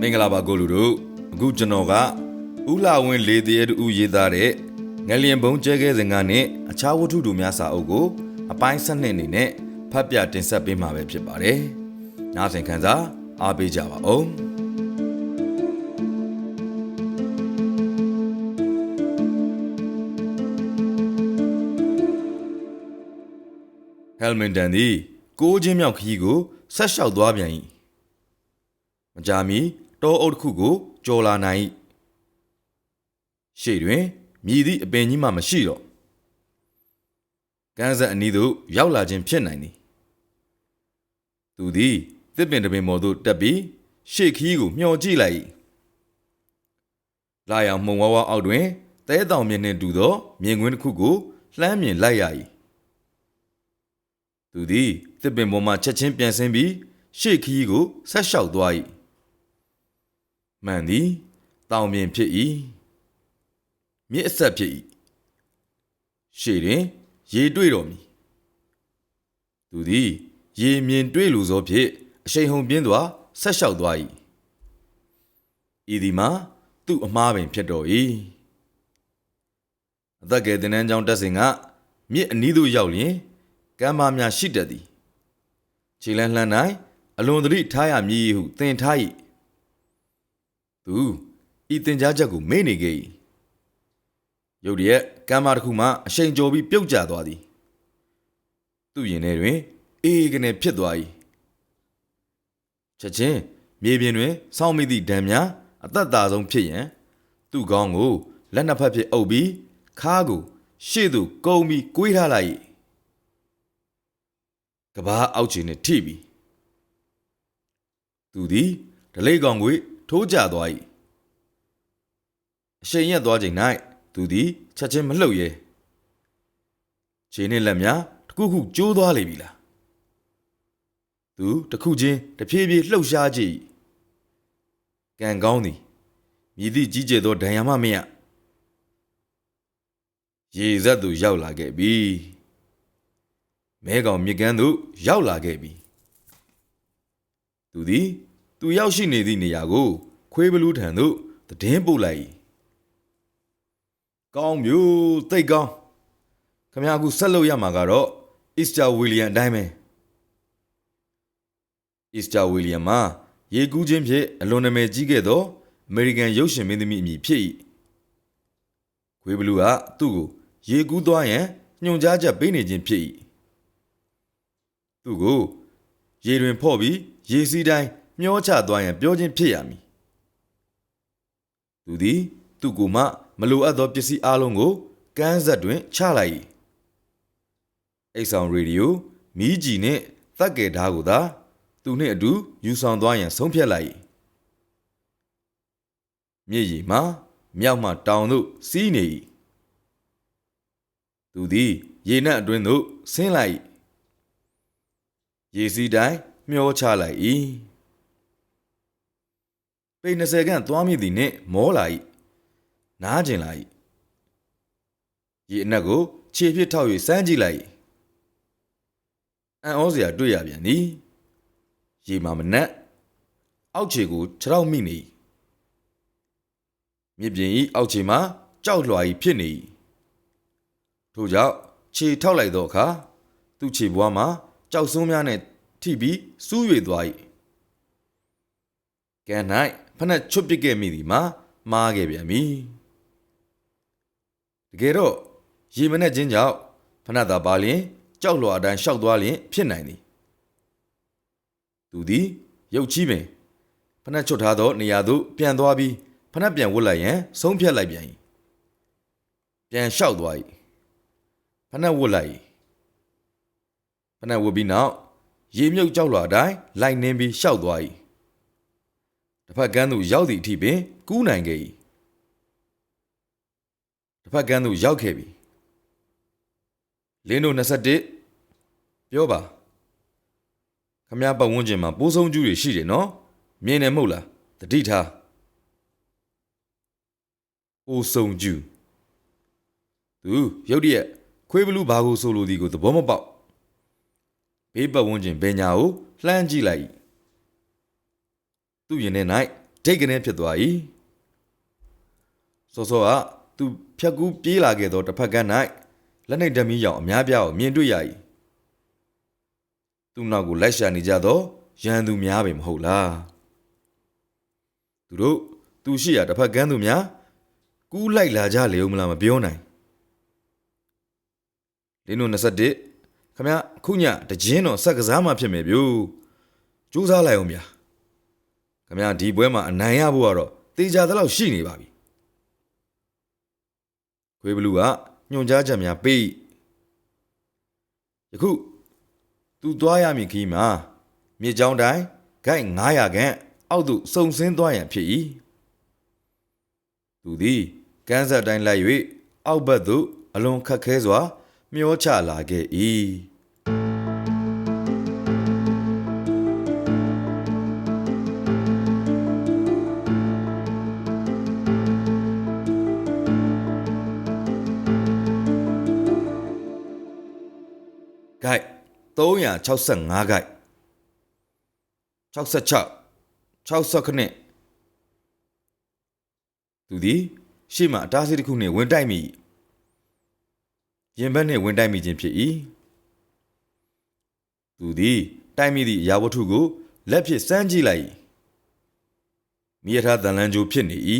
မင်္ဂလာပါကိုလူတို့အခုကျွန်တော်ကဥလာဝင်းလေတရေတူရေးသားတဲ့ငလျင်ဘုံကျဲခဲစဉ်ကနေအခြားဝတ္ထုတို့များစာအုပ်ကို အပိုင်း7နှစ်အနေနဲ့ဖတ်ပြတင်ဆက်ပေးမှာပဲဖြစ်ပါတယ်။နားဆင်ခံစားအားပေးကြပါဦး။ဟယ်မင်တန်သည်ကိုးချင်းမြောက်ခရီးကိုဆက်လျှောက်သွားပြန်၏မကြာမီ တောအုပ်တစ်ခုကိုကြော်လာနိုင်၏ရှေ့တွင်မြည်သည့်အပင်ကြီးမှမရှိတော့ကန်းဆက်အနီးသို့ရောက်လာခြင်းဖြစ်နိုင်သည်သူသည်တစ်ပင်တစ်ပင်ပေါ်သို့တက်ပြီးရှေ့ခီးကိုမျှော်ကြည့်လိုက်၏လာရောင်မှုံဝါးဝါအောက်တွင်တဲတောင်မြင်နှင့်တူသောမြင်ကွင်းတစ်ခုကိုလှမ်းမြင်လိုက်ရ၏သူသည်တစ်ပင်ပေါ်မှချက်ချင်းပြန်ဆင်းပြီးရှေ့ခီးကိုဆက်လျှောက်သွား၏ မှန်သည်တောင်မြင်ဖြစ်၏မြစ်အဆက်ဖြစ်၏ရှေ့တွင် ရေတွေ့တော်မူသူသည်ရေမြင်တွေ့လူသောဖြင့်အရှိန်ဟုန်ပြင်းစွာဆက်လျှောက်သွား၏ဤသည်မှာသူ့အမားပင်ဖြစ်တော်၏အသက်ကယ်တင်နန်းကြောင်းတက်စဉ်ကမြစ်အနီးသို့ရောက်လျင်ကမ်းပါများရှိတတ်သည်ခြေလန်းလှမ်း၌အလွန်သတိထားရမည်ဟုသင်ထား၏ သူဤတင်ကြားချက်ကိုမေ့နေခဲ့၏ရုတ်တရက်ကမ်းပါတစ်ခုမှအရှိန်ကြော်ပြီးပြုတ်ကျသွားသည်သူ့ရင်ထဲတွင် အေးကနေဖြစ်သွား၏ချက်ချင်းမြေပြင်တွင်စောင့်မိသည့်ဒဏ်များအသက်သာဆုံးဖြစ်ရန်သူ့ကောင်းကိုလက်နှစ်ဖက်ဖြင့်အုပ်ပြီးခါးကိုရှေ့သို့ကုန်းပြီးကွေးထားလိုက်၏ကဘာအောက်ခြေနှင့်ထိပြီးသူသည်ဒလိတ်ကောင်ကို ထိုးကျသွား၏အရှိန်ရက်သွားချိန်၌သူသည်ချက်ချင်းမလှုပ်ရဲခြေနှင့်လက်များတစ်ခုခုကျိုးသွားလေပြီလားသူတစ်ခုချင်းတဖြည်းဖြည်းလှုပ်ရှားကြည့်၏ကံကောင်းသည်မြည်သည့်ကြီးကျယ်သောဒဏ်ရာမှမရရေဇက်သူရောက်လာခဲ့ပြီမဲကောင်မြစ်ကမ်းသို့ရောက်လာခဲ့ပြီသူသည် သူရောက်ရှိနေသည့်နေရာကို ခွေးဘလူးထံသို့တည်င်းပို့လိုက်၏ကောင်းမျိုးတိတ်ကောင်းခမရအခုဆက်လုပ်ရမှာကတော့အစ္စတာဝီလီယံအတိုင်းပဲအစ္စတာဝီလီယံမှာရေကူးခြင်းဖြင့်အလွန်နာမည်ကြီးခဲ့သောအမေရိကန်ရုပ်ရှင်မင်းသမီးအမည်ဖြစ်၏ခွေးဘလူးကသူ့ကိုရေကူးသွားရန်ညွှန်ကြားချက်ပေးနေခြင်းဖြစ်၏သူ့ကိုရေတွင်ဖော့ပြီးရေစီးတိုင်း မျောချသွားရန်ပြောခြင်းဖြစ်ရမည်သူသည်သူ့ကိုမှမလိုအပ်သောပစ္စည်းအလုံးကိုကမ်းဆက်တွင်ချလိုက်၏အိတ်ဆောင်ရေဒီယိုမီးကြည်နှင့်သက်ကယ်ဓားကိုသာသူနှင့်အတူယူဆောင်သွားရန်ဆုံးဖြတ်လိုက်၏မြည်ရီမှာမြောက်မှတောင်သို့စီးနေ၏သူသည်ရေနက်အတွင်းသို့ဆင်းလိုက်၏ရေစီးတိုင်းမျောချလိုက်၏ ပေ20ခန့်သွားမိသည်နှင့်မောလာ၏နားကျင်လာ၏ရေအနက်ကိုခြေဖြင့်ထောက်၍စမ်းကြည့်လိုက်၏အံ့ဩစရာတွေ့ရပြန်သည်ရေမှာမနက်အောက်ခြေကိုခြေထောက်မိနေ၏မြစ်ပြင်၏အောက်ခြေမှာကြောက်လွှာ၏ဖြစ်နေ၏ထို့ကြောင့်ခြေထောက်လိုက်သောအခါသူ့ခြေဘွားမှာကြောက်စွန်းများနှင့်ထိပြီးစူး၍သွား၏ကဲ၌ ဖက်နှက်ချွတ်ပစ်ခဲ့မိသည်မှာမားခဲ့ပြန်ပြီတကယ်တော့ရေမနဲ့ချင်းကြောင့်ဖက်နှက်သာပါလျင်ကြောက်လွှာအတိုင်းရှောက်သွားလျင်ဖြစ်နိုင်သည်သူသည်ရုပ်ချီးပင်ဖက်နှက်ချွတ်ထားသောနေရာသို့ပြန်သွားပြီးဖက်နှက်ပြန်ဝတ်လိုက်ရန်ဆုံးဖြတ်လိုက်ပြန်၏ပြန်လျှောက်သွား၏ဖက်နှက်ဝတ်လိုက်၏ဖက်နှက်ဝတ်ပြီးနောက်ရေမြုပ်ကြောက်လွှာအတိုင်းလိုက်နှင်းပြီးရှောက်သွား၏ တစ်ဖက်ကန်းသို့ရောက်သည့်အထိပင်ကူးနိုင်ခဲ့၏တစ်ဖက်ကန်းသို့ရောက်ခဲ့ပြီလင်းတို့21ပြောပါခမရပတ်ဝန်းကျင်မှာပိုးဆုံးကျူးတွေရှိတယ်နော်မြင်တယ်မဟုတ်လားတတိထားပိုးဆုံးကျူးသူရုတ်တရက်ခွေးဘလူးဘာကိုဆိုလိုသည်ကိုသဘောမပေါက်ဘေးပတ်ဝန်းကျင်ဘယ်ညာကိုလှမ်းကြည့်လိုက်၏ သူ့ရင်ထဲ၌ဒိတ်ကနေဖြစ်သွား၏စောစောကသူဖြတ်ကူးပြေးလာခဲ့သောတစ်ဖက်က၌လက်နှိပ်ဓမီရောင်အများပြားကိုမြင်တွေ့ရ၏သူ့နောက်ကိုလိုက်ရှာနေကြသောရန်သူများပင်မဟုတ်လားသူတို့သူရှိရာတစ်ဖက်ကန်းသူများကူးလိုက်လာကြလေဦးမလားမပြောနိုင်လင်းတို့21ခမခုညတကြင်းတော့ဆက်ကစားမှဖြစ်မယ်ဗျို့စူးစမ်းလိုက်အောင်ဗျာ ခမဒီပွဲမှာအနိုင်ရဖို့ကတော့တေချာသလောက်ရှိနေပါပြီခွေးဘလူးကညွန်ကြားချက်များပေးယခုသူသွားရမည်ခီးမှာမြေကြောင်းတိုင်းဂိုက်900ခန့်အောက်သို့စုံစင်းသွားရန်ဖြစ်၏သူသည်ကန်းဆက်တိုင်းလိုက်၍အောက်ဘက်သို့အလွန်ခက်ခဲစွာ မျောချလာခဲ့၏ 365ဂိုက်66 60ခနဲ့သူသည်ရှေ့မှအတားအဆီးတစ်ခုနှင့်ဝင်တိုက်မိရင်ဘက်နှင့်ဝင်တိုက်မိခြင်းဖြစ်၏သူသည်တိုက်မိသည့်အရာဝတ္ထုကိုလက်ဖြင့်စမ်းကြည့်လိုက်၏မိရထားတန်လန်းကြိုးဖြစ်နေ၏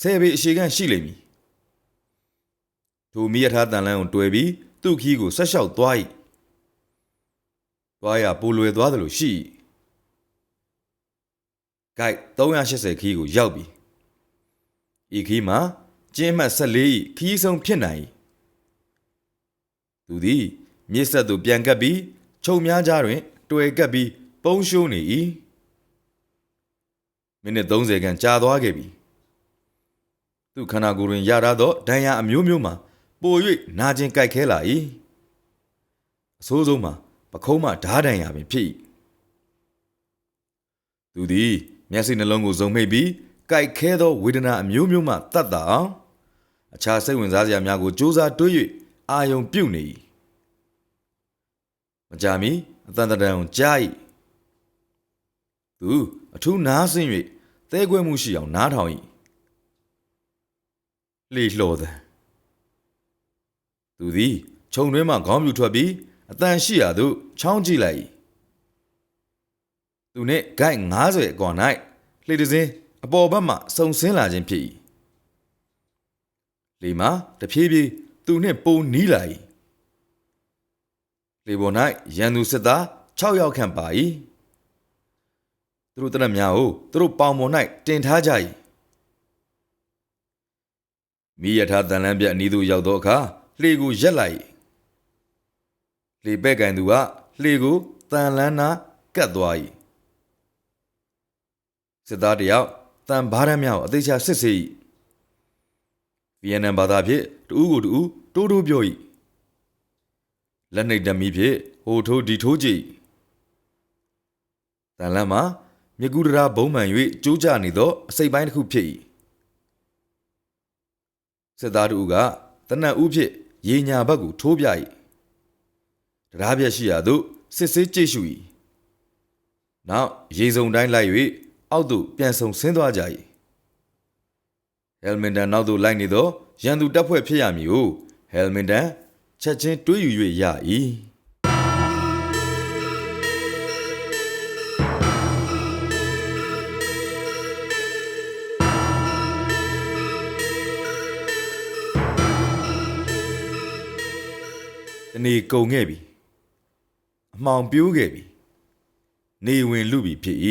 ဆယ်ပေအရှိကန့်ရှိလိမ့်မည်ထိုမိရထားတန်လန်းကိုတွယ်ပြီးသူ့ခီးကိုဆက်လျှောက်သွား၏ သွားရပိုလွယ်သွားသလိုရှိ၏ဂိုက်380ခီးကိုရောက်ပြီဤခီးမှာကျင်းမှတ်14ဤခီးဆုံးဖြစ်နိုင်၏သူသည်မြစ်ဆက်သို့ပြန်ကပ်ပြီးခြုံများကြားတွင် တွေ့ကပ်ပြီးပုံရှိုးနေ၏မိနစ်30ခန့်ကြာသွားခဲ့ပြီသူခန္ဓာကိုယ်တွင်ရထားသောဒဏ်ရာအမျိုးမျိုးမှာပို၍နာကျင်ကြိုက်ခဲလာ၏အဆိုးဆုံးမှာ ပခုံးမှဓားဒဏ်ရာပင်ဖြစ်၏သူသည်မျက်စိနှလုံးကိုစုံမိတ်ပြီးကြိုက်ခဲသောဝေဒနာအမျိုးမျိုးမှတတ်တာအောင်အခြားစိတ်ဝင်စားစရာများကိုစူးစမ်းတွေး၍အာယုံပြုတ်နေ၏မကြမီအတန်တရံကြား၏သူအထူးနားဆင်း၍သဲကွဲမှုရှိအောင်နားထောင်၏လေလှော်သည်သူသည်ခြုံတွင်းမှခေါင်းပြူထွက်ပြီး အတန်ရှိရာသို့ချောင်းကြည့်လိုက်၏သူနှင့်ဂိုက်90အကွန်၌လှေတစ်စင်းအပေါ်ဘက်မှစုံဆင်းလာခြင်းဖြစ်၏လေမာတဖြည်းဖြည်းသူနှင့်ပုံနီးလာ၏လေပေါ်၌ရန်သူစစ်သား6ယောက်ခန့်ပါ၏သူတို့တနက်များကိုသူတို့ပေါင်ပေါ်၌တင်ထားကြ၏မိရထားတန်လန်းပြအနီးသို့ရောက်သောအခါလှေကိုရက်လိုက် လေပဲ့ကန်သူကလှေကိုတန်လန်းနာကတ်သွား၏စစ်သားတယောက်တန်ဘားရမ်းများကိုအသေးချာစစ်ဆေး၏ဗီယက်နမ်ဘာသာဖြင့်တူးကိုတူးတိုးတိုးပြော၏လက်နှိပ်ဓမီဖြင့်ဟိုထိုးဒီထိုးကြည့်တန်လန်းမှာမြကူတရာဘုံမှန်၍ကျိုးကျနေသောအစိပ်ပိုင်းတစ်ခုဖြစ်၏စစ်သားတို့ကတနတ်ဦးဖြင့်ရေညာဘက်ကိုထိုးပြ၏ တရားပြက်ရှိရာသို့စစ်ဆေးကြည့်ရှု၏နောက်ရေစုံတိုင်းလိုက်၍အောက်သို့ပြန်ဆုံဆင်းသွားကြ၏ဟဲလ်မင်တန်နောက်သို့လိုက်နေသောရန်သူတပ်ဖွဲ့ဖြစ်ရမည်ဟုဟဲလ်မင်တန်ချက်ချင်းတွေးယူ၍ရ၏တနေ့ကုန်ခဲ့ပြီ အမှောင်ပြိုးခဲ့ပြီနေဝင်လူပြီဖြစ်၏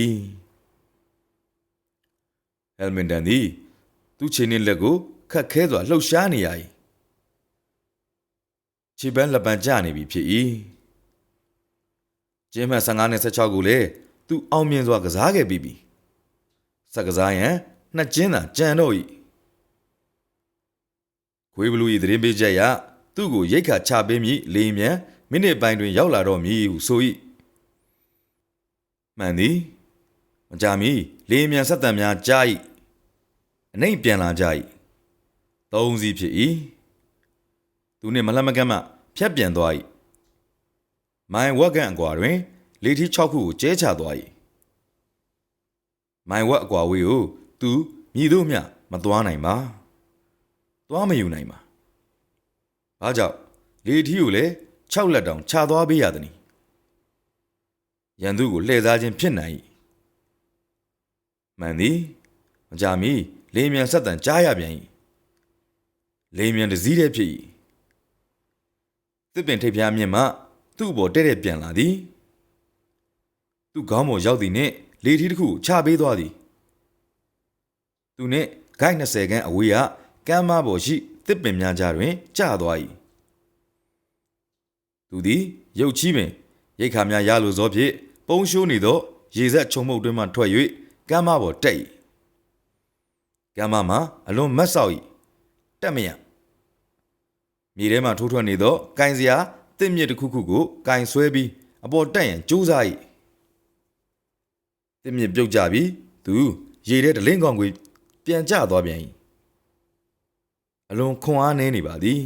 ဟဲလ်မင်တန်သည်သူ့ခြေနှင့်လက်ကိုခတ်ခဲစွာလှုပ်ရှားနေရ၏ခြေပန်းလက်ပံကျနေပြီဖြစ်၏ကျင်းမှတ်15နဲ့16ကိုလည်းသူအောင်မြင်စွာကစားခဲ့ပြီးပြီစက်ကစားရန်နှစ်ကျင်းသာကြံတော့၏ခွေးဘလူး၏သတင်းပေးချက်အရသူ့ကိုရိတ်ခါချပေးမည်လေမြန် မိနစ်ပိုင်းတွင်ရောက်လာတော့မည်ဟုဆို၏မှန်သည်မကြမီလေမြန်ဆက်တံများကြား၏အနှိမ့်ပြန်လာကြ၏သုံးစီးဖြစ်၏သူနှင့်မလှမကမ်းမှဖြတ်ပြန်သွား၏မိုင်ဝက်ကန်အကွာတွင် လေထီး6ခုကိုကျဲချသွား၏မိုင်ဝက်အကွာဝေးကို तू မြည်တို့မျှမသွားနိုင်ပါသွားမယူနိုင်ပါဘာကြောင့်လေထီးကိုလည်း 6လက်တောင်ခြာသွားပေးရသည်။ရန်သူကိုလှည့်စားခြင်းဖြစ်နိုင်၏မှန်သည်မကြမီလေမြန်ဆက်တန်ကြားရပြန်၏လေမြန်တစည်းတည်းဖြစ်၏တစ်ပင်ထိပ်ဖျားမြင့်မှသူ့အပေါ်တဲ့တဲ့ပြန်လာသည်သူ့ခေါင်းပေါ်ရောက်သည်နှင့်လေထီးတစ်ခုကိုချပေးသွားသည်သူနှင့်ဂိုက်20ခန်းအဝေးကကမ်းမပေါ်ရှိတစ်ပင်များကြားတွင်ကျသွား၏ သူသည်ရုတ်ချီးပင်ရိတ်ခါများရလိုသောဖြင့်ပုံရှိုးနေသောရေဆက်ချုံမှုတ်တွင်မှထွက်၍ကမ်းမပေါ်တက်၏ကမ်းမမှာအလွန်မတ်ဆောက်၏တက်မရမြေထဲမှထိုးထွက်နေသောကင်စရာတစ်မြစ်တစ်ခုခုကိုကင်ဆွဲပြီးအပေါ်တက်ရန်ကြိုးစား၏တစ်မြစ်ပြုတ်ကြပြီးသူရေထဲတလင်းကောင်ကိုပြန်ကျသွားပြန်၏အလွန်ခွန်အားနည်းနေပါသည်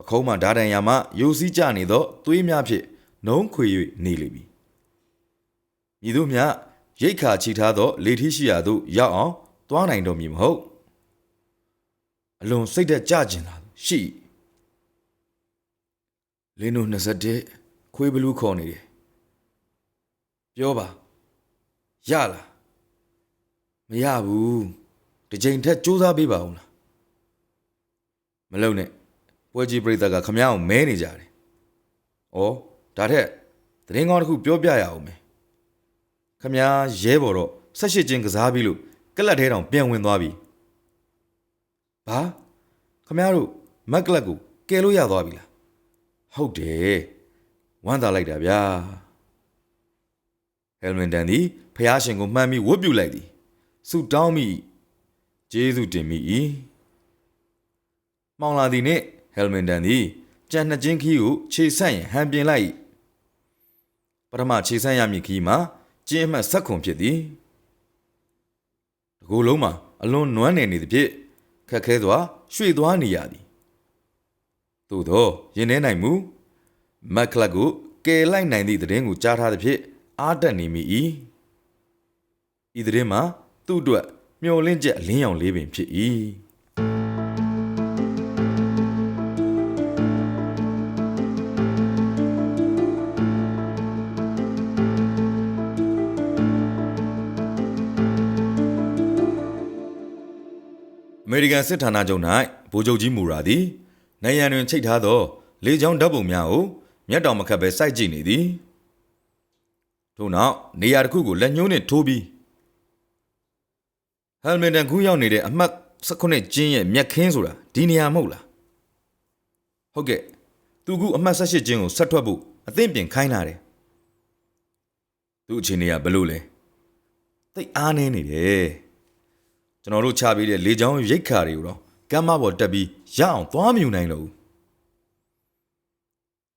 ပခုံးမှဓာတန်ရာမှယိုစီးကျနေသောသွေးများဖြင့်နှုံးခွေ၍နေလေပြီမြည်တို့မြရိတ်ခါချီထားသော လေထီးရှိရာသို့ရောက်အောင်သွားနိုင်တော်မူမဟုတ်အလွန်စိတ်သက်ကြကျင်လာရှိလင်းတို့21ခွေးဘလူးခေါ်နေတယ်ပြောပါရလားမရဘူးတစ်ချိန်ထက်စူးစမ်းပေးပါဦးလားမလုံနဲ့ ပွဲကြီးပြိသက်ကခမရအောင်မဲနေကြတယ်။ဩဒါထက်သတင်းကောင်းတစ်ခုပြောပြရအောင်မယ်။ခမရရဲဘော်တော့ဆက်ရှိချင်းကစားပြီးလို့ကလပ်ထဲတောင်ပြန်ဝင်သွားပြီ။ဘာခမရတို့မက်ကလပ်ကိုကယ်လို့ရသွားပြီလား။ဟုတ်တယ်။ဝမ်းသာလိုက်တာဗျာ။ဟယ်မန်တန်ဒီဖះရှင်ကိုမှန်ပြီးဝတ်ပြုလိုက်သည်။ဆူတောင်းမိဂျေဇုတင်မိ၏။မောင်လာသည်နှင့် ဟယ်မန်တန်သည်ကြံနှစ်ချင်းခီးကိုခြေဆန့်ရင်ဟန်ပြင်လိုက်၏ပထမခြေဆန့်ရမည်ခီးမှာကျင်းအမှတ်ဆက်ခွန်ဖြစ်သည်တကူလုံးမှာအလွန်နွမ်းနယ်နေသည်ဖြင့်ခက်ခဲစွာရွှေ့သွားနေရသည်သို့သောရင်ထဲနိုင်မူမက်ကလတ်ကိုကယ်လိုက်နိုင်သည့်သတင်းကိုကြားထားသည်ဖြင့်အားတက်နေမိ၏ဤသတင်းမှာသူ့အတွက်မျော်လင့်ချက်အလင်းရောင်လေးပင်ဖြစ်၏ ကန်စစ်ဌာနချုပ်၌ဗိုလ်ချုပ်ကြီးမူရာသည်နေရန်တွင်ချိတ်ထားသောလေကြောင်းဓာတ်ပုံများကိုမျက်တောင်မခတ်ဘဲစိုက်ကြည့်နေသည်ထို့နောက်နေရာတစ်ခုကိုလက်ညှိုးနှင့်ထိုးပြီးဟယ်မင်တန်ကူးရောက်နေတဲ့အမှတ်19ကျင်းရဲ့မြက်ခင်းဆိုတာဒီနေရာမဟုတ်လားဟုတ်ကဲ့သူကအမှတ်18ကျင်းကိုဆက်ထွက်ဖို့အသင့်ပြင်ခိုင်းလာတယ်သူ့အခြေအနေကဘယ်လိုလဲသိပ်အားနေနေတယ် ကျွန်တော်တို့ချပေးတဲ့လေချောင်းရိတ်ခါတွေကိုတော့ကမ်းမပေါ်တက်ပြီးရအောင်သွားမယူနိုင်တော့ဘူး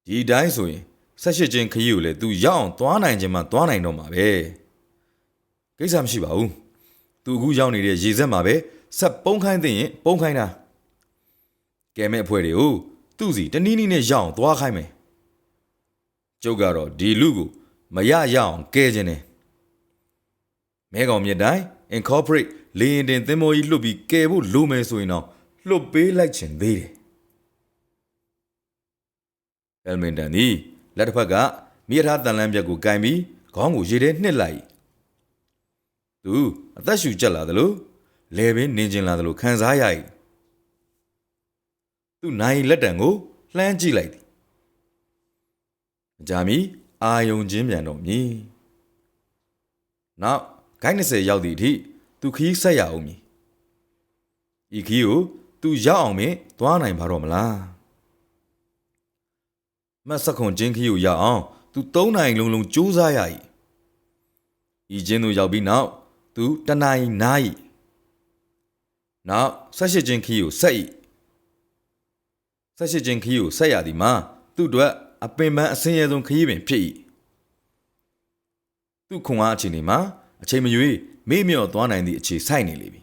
ဒီတိုင်းဆိုရင်18ကျင်းခရီးကိုလည်းသူရအောင်သွားနိုင်ခြင်းမှသွားနိုင်တော့မှာပဲကိစ္စမရှိပါဘူးသူအခုရောက်နေတဲ့ရေစက်မှာပဲဆက်ပုံးခိုင်းသိရင်ပုံးခိုင်းတာကဲမဲ့အဖွဲ့တွေကိုသူ့စီတနည်းနည်းနဲ့ရအောင်သွားခိုင်းမယ်ကျုပ်ကတော့ဒီလူကိုမရရအောင်ကဲခြင်းနဲ့မဲကောင်မြစ်တိုင်း incorporate လေရင်တင်သင်္ဘောကြီးလွတ်ပြီးကယ်ဖို့လိုမယ်ဆိုရင်တော့လွတ်ပေးလိုက်ခြင်းသေးတယ်။အယ်မင်တန်ဒီလက်တစ်ဖက်ကမိထားတန်လန်းပြက်ကိုကင်ပြီးခေါင်းကိုရေထဲနှစ်လိုက်။သူအသက်ရှူကျက်လာသလိုလေပင်နင်းကျင်လာသလိုခံစားရ၏။သူနိုင်လက်တံကိုလှမ်းကြည့်လိုက်သည်။အကြမီအာယုံချင်းပြန်တော့မြည်။နောက်ဂိုင်း20ရောက်သည့်အထိ သူခီးဆက်ရအောင်မည်ဤခီးကိုသူရောက်အောင်မင်းသွားနိုင်ပါတော့မလားမတ်စခွန်ချင်းခီးကိုရောက်အောင်သူ၃နိုင်လုံးလုံးစူးစမ်းရ၏ဤချင်းတို့ရောက်ပြီးနောက်သူတနိုင်နား၏နောက်၁၈ချင်းခီးကိုဆက်၏၁၈ချင်းခီးကိုဆက်ရသည်မှာသူ့အတွက်အပင်ပန်းအစင်းရဲဆုံးခီးပင်ဖြစ်၏သူ့ခွန်အားအခြေအနေမှာအချိန်မရွေး မေ့မြော့သွားနိုင်သည့်အခြေဆိုင်နေလေပြီ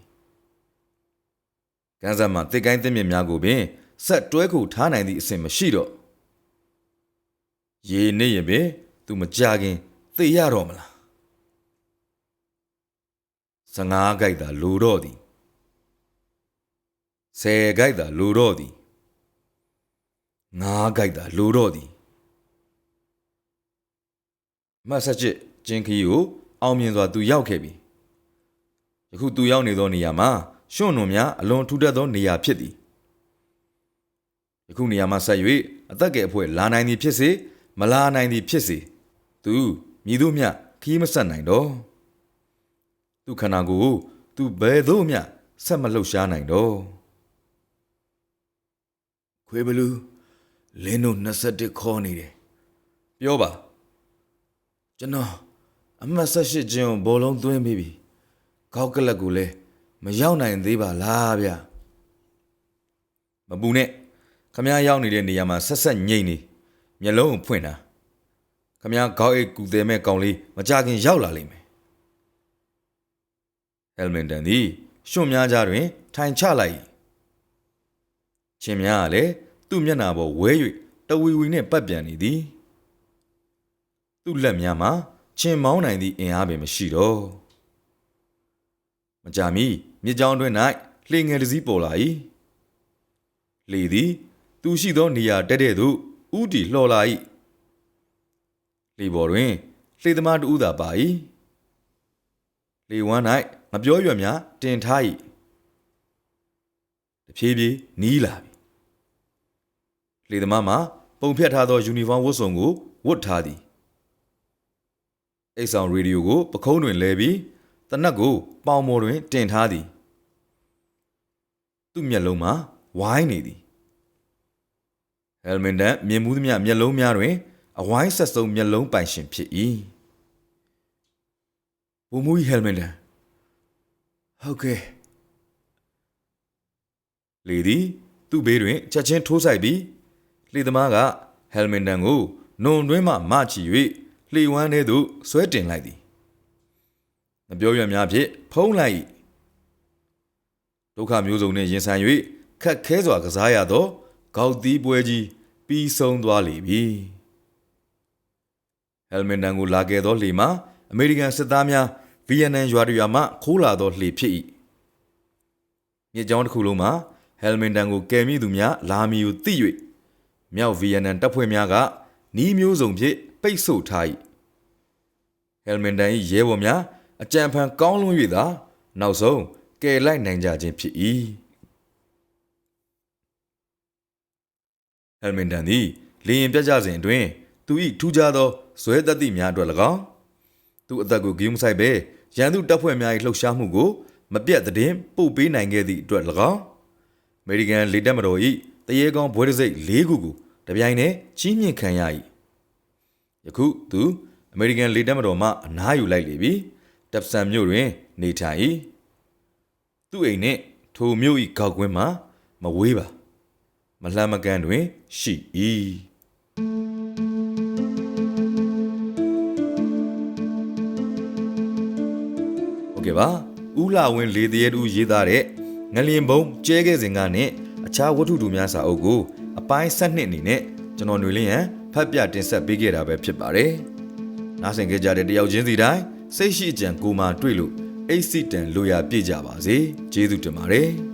ကန်းစားမှာတစ်ကိုင်းတစ်မြစ်များကိုပင်ဆက်တွဲခုထားနိုင်သည့်အဆင့်မရှိတော့ရေနေရင်ပင်သူမကြခင်သိရတော့မလား15ဂိုက်သာလိုတော့သည်10ဂိုက်သာလိုတော့သည်9ဂိုက်သာလိုတော့သည်မတ်ဆက်ချစ်ကျင်းခီကိုအောင်မြင်စွာသူရောက်ခဲ့ပြီ ယခုသူရောက်နေသောနေရာမှာရွှွန့်နွန်များအလွန်ထူထပ်သောနေရာဖြစ်သည်ယခုနေရာမှာဆက်၍အသက်ငယ်အဖွဲ့လာနိုင်သည်ဖြစ်စေမလာနိုင်သည်ဖြစ်စေသူမြည်သူမျှခီးမဆက်နိုင်တော့သူခန္ဓာကိုယ်သူဘယ်သို့မျှဆက်မလှုပ်ရှားနိုင်တော့ခွေးဘလူးလင်းတို့21ခေါ်နေတယ်ပြောပါကျွန်တော်အမှတ်18ကျင်းကိုဘောလုံးသွင်းပြီးပြီ ခေါက်ကလပ်ကိုလည်းမရောက်နိုင်သေးပါလားဗျမပူနဲ့ခမ ्या ရောက်နေတဲ့နေရာမှာဆက်ဆက်ငိမ့်နေမျက်လုံးကိုဖွင့်တာခမ ्या ခေါက်အိတ်ကူတယ်မဲ့ကောင်လေးမကြခင်ရောက်လာလိမ့်မယ်ဟယ်မင်တန်သည်ရွှွန့်များကြားတွင် ထိုင်ချလိုက်၏ချင်းများကလည်းသူ့မျက်နှာပေါ်ဝဲ၍တဝီဝီနှင့်ပတ်ပြန်နေသည်သူ့လက်များမှာချင်းမောင်းနိုင်သည့်အင်အားပင်မရှိတော့ မကြမီမြေကြောင်းတွင်၌လှေငယ်တစ်စီးပေါ်လာ၏လေသည် သူရှိသောနေရာတက်တဲ့သို့ဥတီလှော်လာ၏လေပေါ်တွင်လှေသမားတဦးသာပါ၏လေဝမ်း၌ငပြောရွက်များတင်ထား၏တဖြည်းဖြည်းနီးလာပြီလေသမားမှာပုံဖြတ်ထားသောယူနီဖောင်းဝတ်စုံကိုဝတ်ထားသည်အိတ်ဆောင်ရေဒီယိုကိုပခုံးတွင်လဲပြီး တနက်ကိုပေါင်မော်တွင်တင်ထားသည်သူ့မျက်လုံးမှာဝိုင်းနေသည်ဟယ်မင်တန်မြင်မှုသမျှမျက်လုံးများတွင်အဝိုင်းဆက်စုံမျက်လုံးပိုင်ရှင်ဖြစ်၏ဘူမူဟယ်မင်တန်ဟုတ်ကဲ့လေသည်သူ့ဘေးတွင်ချက်ချင်းထိုးဆိုင်ပြီးလေသမားကဟယ်မင်တန်ကိုနုံတွင်းမှမချီ၍လှေဝမ်းထဲသို့ဆွဲတင်လိုက်သည် မပြောရများဖြင့်ဖုံးလိုက်၏ဒုက္ခမျိုးစုံနှင့်ရင်ဆိုင်၍ခက်ခဲစွာကစားရသောကောက်သီးပွဲကြီးပြီးဆုံးသွားလေပြီဟယ်မင်တန်ကိုလာခဲ့သောလှေမှာအမေရိကန်စစ်သားများဗီယက်နမ်ရွာတရွာမှခိုးလာသောလှေဖြစ်၏မြေကြောင်းတစ်ခုလုံးမှာဟယ်မင်တန်ကိုကယ်မိသူများလာမီကိုသိ၍မြောက်ဗီယက်နမ်တပ်ဖွဲ့များကနီးမျိုးစုံဖြင့်ပိတ်ဆို့ထား၏ဟယ်မင်တန်၏ရဲဘော်များ အကြံဖန်ကောင်းလွန်း၍သာနောက်ဆုံးကယ်လိုက်နိုင်ကြခြင်းဖြစ်၏ဟယ်မင်တန်သည်လေရင်ပြတ်ကြစဉ်အတွင်းသူ၏ထူးခြားသောဇွဲသက်သည့်များအတွက်၎င်းသူအသက်ကိုဂိမ်းမဆိုင်ပဲရန်သူတပ်ဖွဲ့များ၏လှုပ်ရှားမှုကိုမပြတ်တဲ့ပို့ပေးနိုင်ခဲ့သည့်အတွက်၎င်းအမေရိကန်လေတပ်မတော်၏တရေကောင်းဘွဲတစိတ်၄ခုကိုတပြိုင်တည်းကြီးမြင့်ခံရ၏ယခုသူအမေရိကန်လေတပ်မတော်မှအနားယူလိုက်လေပြီ တပ်ဆန်မြို့တွင် နေထိုင်၏သူ့အိမ်နှင့်ထိုမြို့၏ကောက်ကွင်းမှာမဝေးပါ မလှမ်းမကန်းတွင် ရှိ၏ဟုတ်ကဲ့ပါဥလာဝင်းလေတရဲတူရေးသားတဲ့ငလျင်ဘုံကျဲခဲ့စဉ်ကနဲ့အခြားဝတ္ထုတူများစာအုပ်ကိုအပိုင်း7နှစ်အနေနဲ့ကျွန်တော်ຫນွေလင်းရန်ဖတ်ပြတင်ဆက်ပေးခဲ့တာပဲဖြစ်ပါတယ်။နားဆင်ကြတဲ့တယောက်ချင်းစီတိုင်း စိတ်ရှိကြံကိုမာတွေ့လို့အိတ်စီတန်လိုရာပြည့်ကြပါစေ။ကျေးဇူးတင်ပါတယ်။